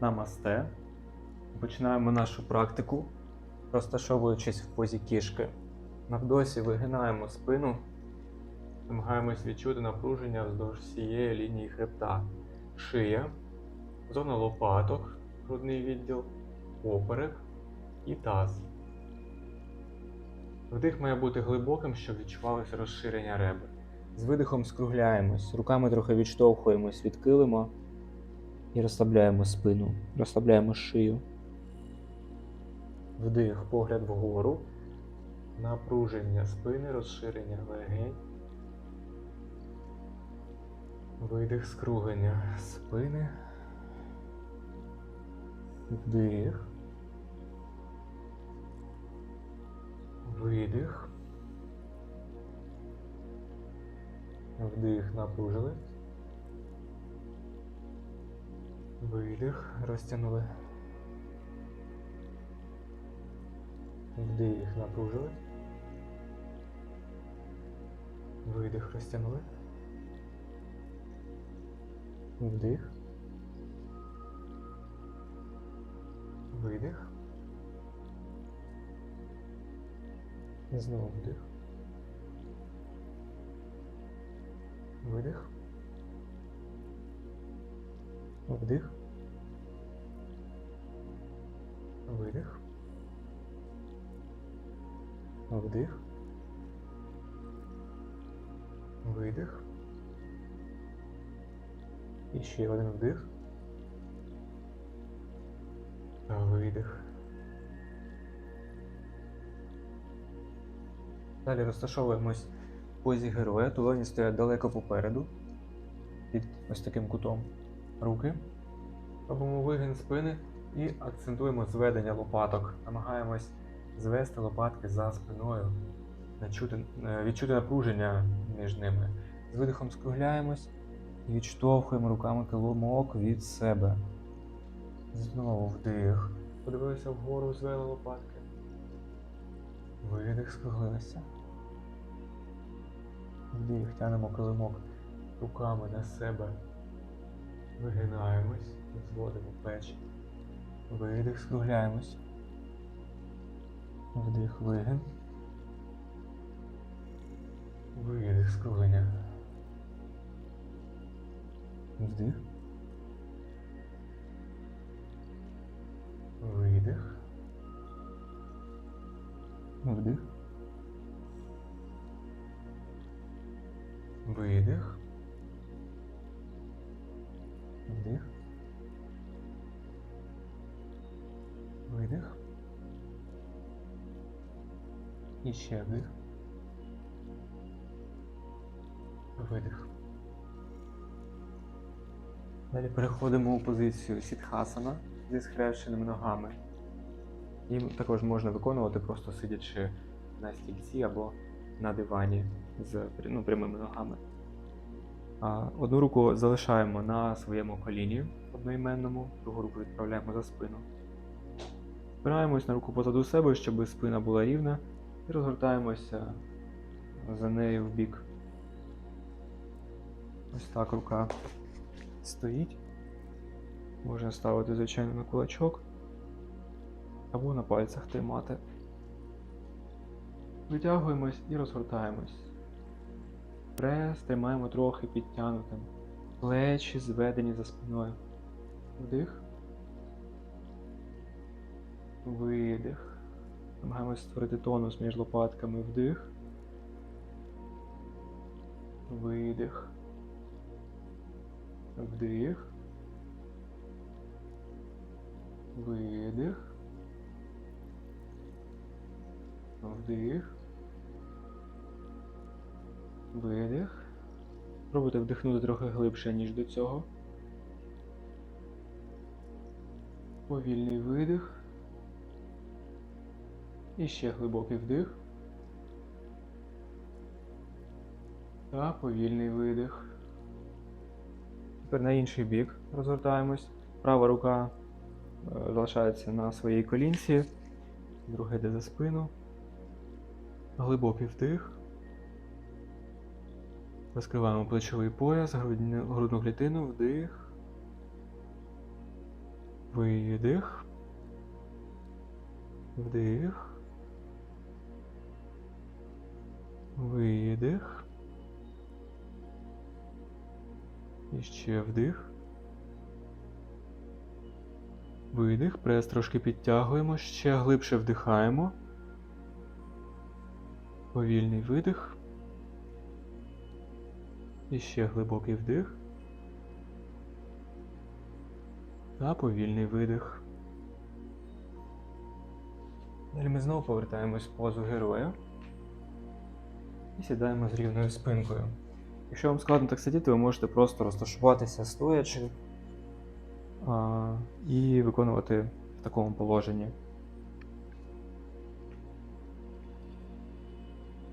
Намасте. Починаємо нашу практику, розташовуючись в позі кішки. На вдосі вигинаємо спину, намагаємось відчути напруження вздовж всієї лінії хребта. Шия, зона лопаток, грудний відділ, поперек і таз. Вдих має бути глибоким, щоб відчувалося розширення ребер. З видихом скругляємось, руками трохи відштовхуємось від килима і розслабляємо спину, розслабляємо шию. Вдих, погляд вгору, напруження спини, розширення легень. Видих, скруглення спини. Вдих. Видих. Вдих, напружили. Видих, розтягнули. Вдих, напружили. Видих, розтягнули. Вдих. Видих. Знову вдих. Видих. Вдих. Видих. Вдих. Видих. І ще один вдих. Видих. Далі розташовуємось в позі героя. Долоні стоять далеко попереду. Під ось таким кутом. Руки. Робимо вигин спини і акцентуємо зведення лопаток. Намагаємось звести лопатки за спиною, е, відчути напруження між ними. З видихом скругляємось і відштовхуємо руками килимок від себе. Знову вдих. Подивилися вгору, звели лопатки. Видих, скруглилися. Вдих, тянемо килимок руками на себе. Вигинаємось, зводимо плечі. Видих, скругляємось. Вдих, вигин. Видих, скруглення. Вдих. Видих. Вдих. Видих. І ще вдих. Видих. Далі переходимо у позицію сітхасана зі схрещеними ногами. Їм також можна виконувати просто сидячи на стільці або на дивані з ну, прямими ногами. Одну руку залишаємо на своєму коліні одноіменному, другу руку відправляємо за спину. Спираємось на руку позаду себе, щоб спина була рівна, і розгортаємося за нею в бік. Ось так рука стоїть. Можна ставити, звичайно, на кулачок або на пальцях тримати. Витягуємось і розгортаємось. Прес тримаємо трохи підтягнутим. Плечі зведені за спиною. Вдих. Видих. Намагаємось створити тонус між лопатками. Вдих. Видих. Вдих. Видих. Вдих. Видих. Пробуйте вдихнути трохи глибше, ніж до цього. Повільний видих. І ще глибокий вдих. Та повільний видих. Тепер на інший бік розгортаємось. Права рука е, залишається на своїй колінці, друга йде за спину. Глибокий вдих. Розкриваємо плечовий пояс, грудну клітину, вдих. Видих. Вдих. Видих. І ще вдих. Видих. Прес трошки підтягуємо, ще глибше вдихаємо. Повільний видих. І ще глибокий вдих. Та повільний видих. Далі ми знову повертаємось в позу героя. І сідаємо з рівною спинкою. Якщо вам складно так сидіти, ви можете просто розташуватися стоячи а, і виконувати в такому положенні.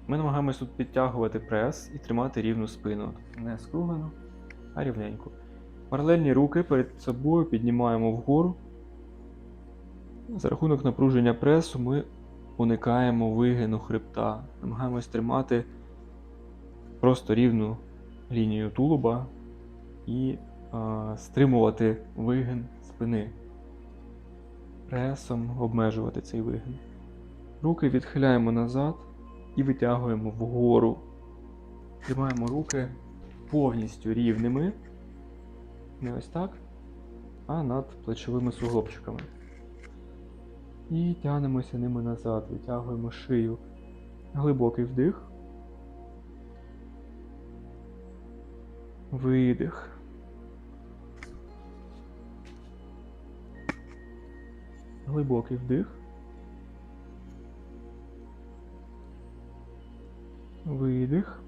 Ми намагаємось тут підтягувати прес і тримати рівну спину. Не скруглену, а рівненьку. Паралельні руки перед собою піднімаємо вгору. За рахунок напруження пресу ми уникаємо вигину хребта. Намагаємось тримати просто рівну лінію тулуба і а, стримувати вигин спини. Пресом обмежувати цей вигин. Руки відхиляємо назад і витягуємо вгору. Тримаємо руки повністю рівними. Не ось так, а над плечовими суглобчиками. І тягнемося ними назад, витягуємо шию. Глибокий вдих. Видих. Глибокий вдих. Видих.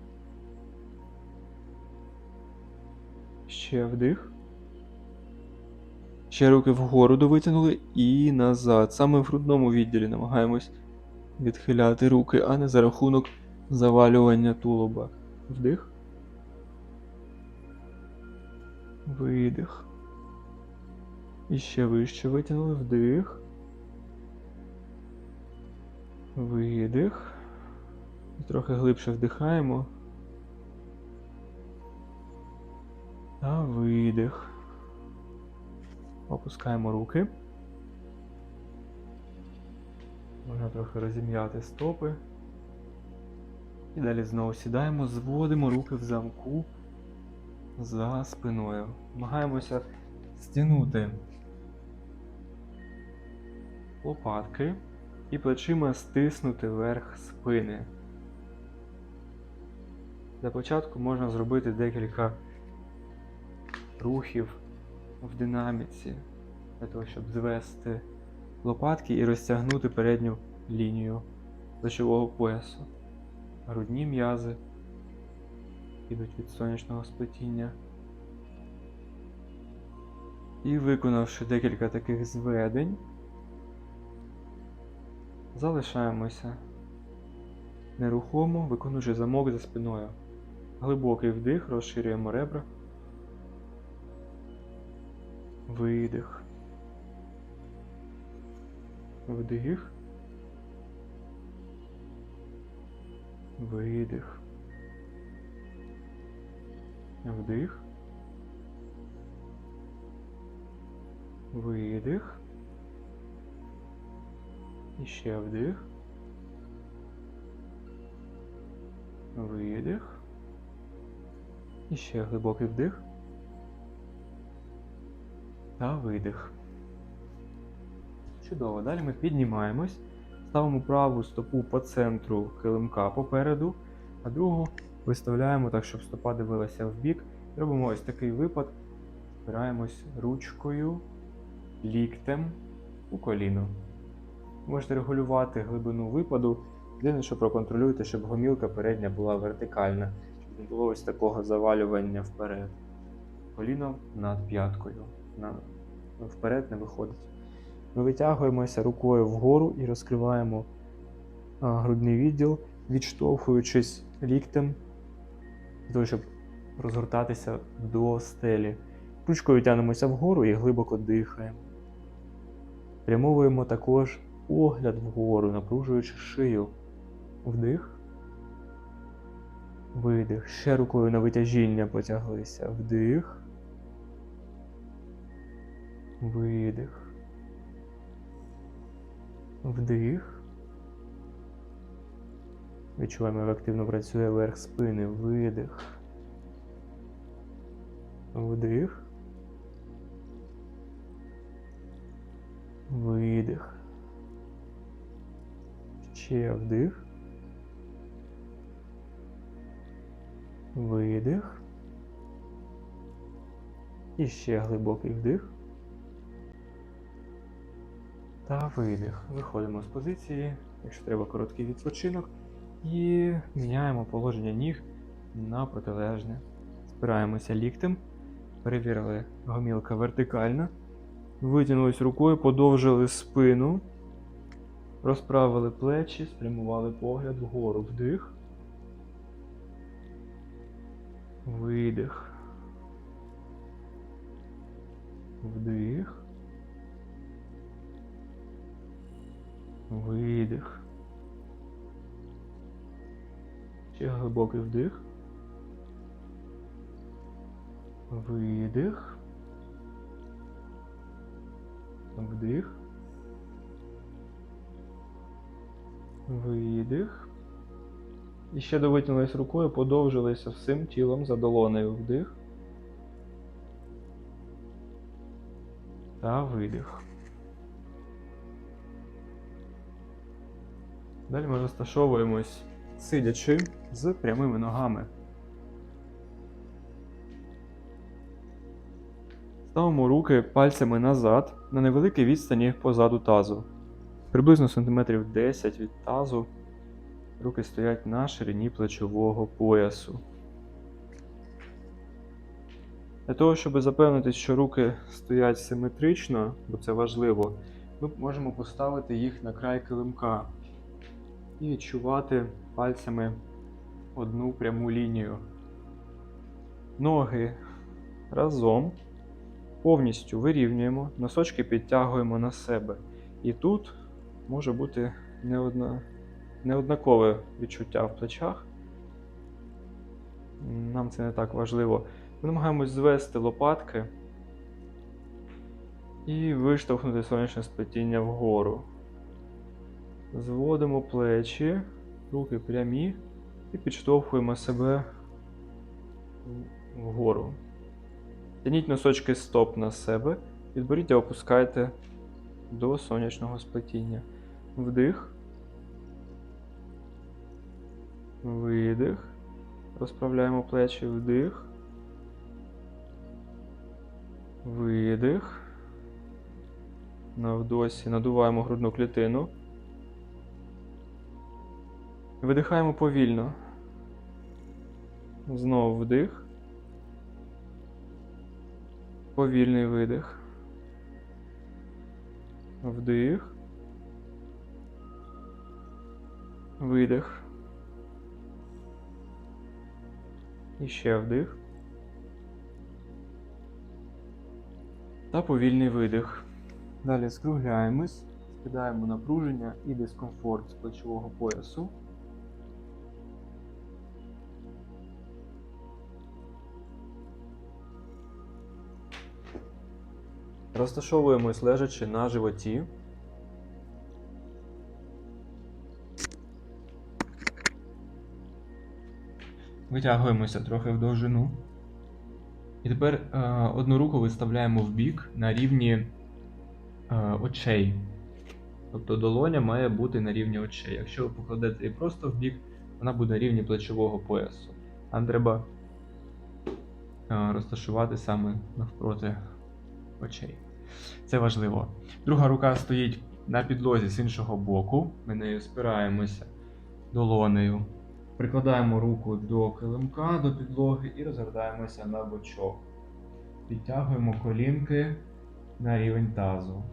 Ще вдих. Ще руки вгору довитягнули і назад. Саме в грудному відділі намагаємось відхиляти руки, а не за рахунок завалювання тулуба. Вдих. Видих. І ще вище витягнули. Вдих. Видих. І трохи глибше вдихаємо. Та видих. Опускаємо руки. Можна трохи розім'яти стопи. І далі знову сідаємо, зводимо руки в замку за спиною. Намагаємося стягнути лопатки і плечима стиснути верх спини. Для початку можна зробити декілька рухів в динаміці для того, щоб звести лопатки і розтягнути передню лінію плечового поясу. Грудні м'язи підуть від сонячного сплетіння. І виконавши декілька таких зведень, залишаємося нерухомо, виконуючи замок за спиною. Глибокий вдих, розширюємо ребра. Видих. Вдих. Видих. Вдих. Видих. І ще вдих. Видих. І ще глибокий вдих. Та видих. Чудово. Далі ми піднімаємось, ставимо праву стопу по центру килимка попереду, а другу виставляємо так, щоб стопа дивилася в бік. Робимо ось такий випад. Спираємось ручкою, ліктем у коліно. Можете регулювати глибину випаду. Єдине, що проконтролюйте, щоб гомілка передня була вертикальна, щоб не було ось такого завалювання вперед. Коліно над п'яткою. На... Вперед не виходить. Ми витягуємося рукою вгору і розкриваємо грудний відділ, відштовхуючись ліктем, для того, щоб розгортатися до стелі. Ручкою тягнемося вгору і глибоко дихаємо. Прямовуємо також погляд вгору, напружуючи шию. Вдих. Видих. Ще рукою на витяжіння потяглися. Вдих. Видих. Вдих. Відчуваємо, як активно працює верх спини. Видих. Вдих. Видих. Ще вдих. Видих. І ще глибокий вдих. Та видих. Виходимо з позиції, якщо треба короткий відпочинок. І міняємо положення ніг на протилежне. Спираємося ліктем. Перевірили гомілка вертикальна. Витягнулись рукою, подовжили спину. Розправили плечі, спрямували погляд вгору. Вдих. Видих. Вдих. Видих. Ще глибокий вдих. Видих. Вдих. Видих. І ще довитягнулись рукою, подовжилися всім тілом за долонею вдих. Та видих. Далі ми розташовуємось сидячи з прямими ногами. Ставимо руки пальцями назад на невеликій відстані позаду тазу. Приблизно сантиметрів 10 від тазу. Руки стоять на ширині плечового поясу. Для того, щоб запевнитись, що руки стоять симетрично, бо це важливо, ми можемо поставити їх на край килимка і відчувати пальцями одну пряму лінію. Ноги разом повністю вирівнюємо, носочки підтягуємо на себе. І тут може бути неодна, неоднакове відчуття в плечах. Нам це не так важливо. Ми намагаємось звести лопатки і виштовхнути сонячне сплетіння вгору. Зводимо плечі, руки прямі і підштовхуємо себе вгору. Тяніть носочки стоп на себе, підборіддя опускайте до сонячного сплетіння. Вдих. Видих. Розправляємо плечі, вдих. Видих. На вдосі надуваємо грудну клітину. Видихаємо повільно. Знову вдих. Повільний видих. Вдих. Видих. І ще вдих. Та повільний видих. Далі скругляємось, скидаємо напруження і дискомфорт з плечового поясу. Розташовуємось лежачи на животі. Витягуємося трохи в довжину. І тепер е, одну руку виставляємо в бік на рівні е, очей. Тобто долоня має бути на рівні очей. Якщо ви покладете її просто в бік, вона буде на рівні плечового поясу. Нам треба е, розташувати саме навпроти очей. Це важливо. Друга рука стоїть на підлозі з іншого боку. Ми нею спираємося долонею. Прикладаємо руку до килимка, до підлоги і розгортаємося на бочок. Підтягуємо колінки на рівень тазу.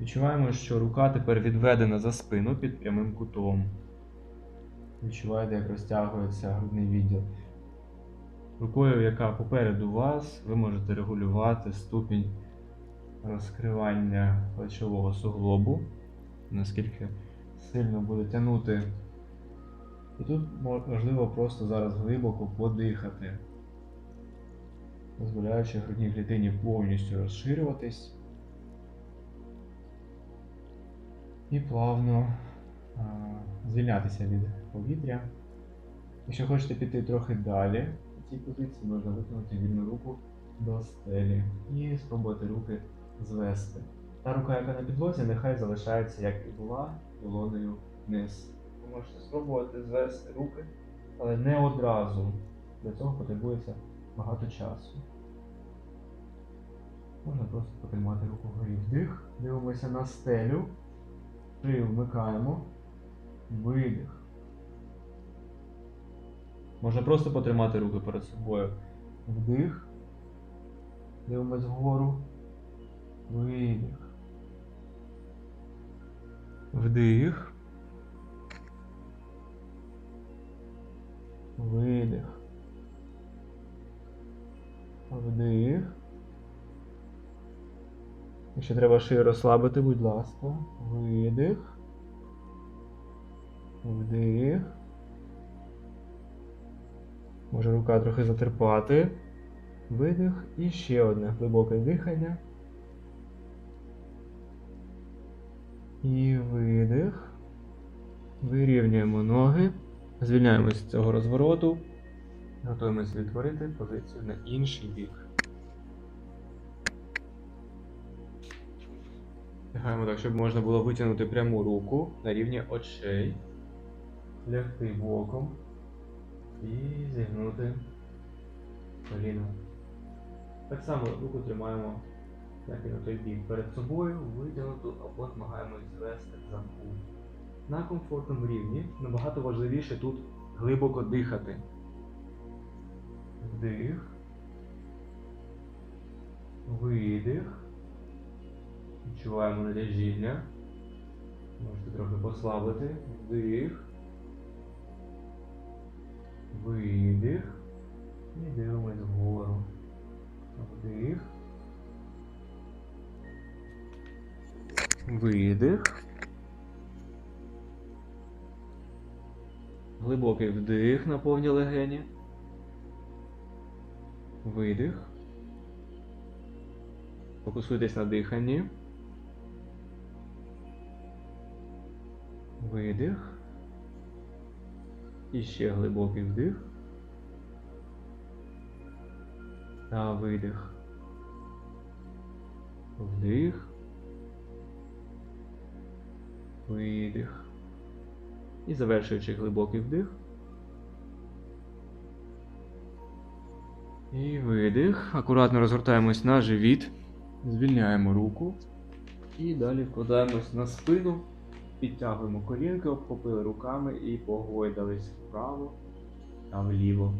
Відчуваємо, що рука тепер відведена за спину під прямим кутом. Відчуваєте, як розтягується грудний відділ. Рукою, яка попереду вас, ви можете регулювати ступінь розкривання плечового суглобу, наскільки сильно буде тягнути. І тут важливо просто зараз глибоко подихати, дозволяючи грудній клітині повністю розширюватись. і плавно а, звільнятися від повітря. Якщо хочете піти трохи далі цій позиції, можна витягнути вільну руку до стелі і спробувати руки звести. Та рука, яка на підлозі, нехай залишається, як і була, долонею вниз. Ви можете спробувати звести руки, але не одразу. Для цього потребується багато часу. Можна просто потримати руку вгорі вдих, дивимося на стелю, шию вмикаємо, видих. Можна просто потримати руки перед собою. Вдих. Дивимось вгору. Видих. Вдих. Видих. Вдих. Якщо треба шию розслабити, будь ласка. Видих. Вдих. Може рука трохи затерпати. Видих. І ще одне глибоке дихання. І видих. Вирівнюємо ноги. Звільняємося з цього розвороту. Готуємося відтворити позицію на інший бік. Лягаємо так, щоб можна було витягнути пряму руку на рівні очей, лягти боком і зігнути коліно. Так само руку тримаємо, як і на той бік, перед собою, витягнуту або намагаємось звести замку. На комфортному рівні набагато важливіше тут глибоко дихати. Вдих. Видих. Відчуваємо натяжіння. Можете трохи послабити. Вдих. Видих. І дивимось вгору. Вдих. Видих. Глибокий вдих на повні легені. Видих. Фокусуйтесь на диханні. Видих. І ще глибокий вдих. Та видих. Вдих. Видих. І завершуючи глибокий вдих. І видих. Акуратно розгортаємось на живіт. Звільняємо руку. І далі вкладаємось на спину. Підтягуємо колінки, обхопили руками і погойдались вправо та вліво.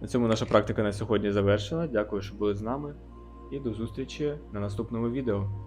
На цьому наша практика на сьогодні завершена. Дякую, що були з нами. І до зустрічі на наступному відео.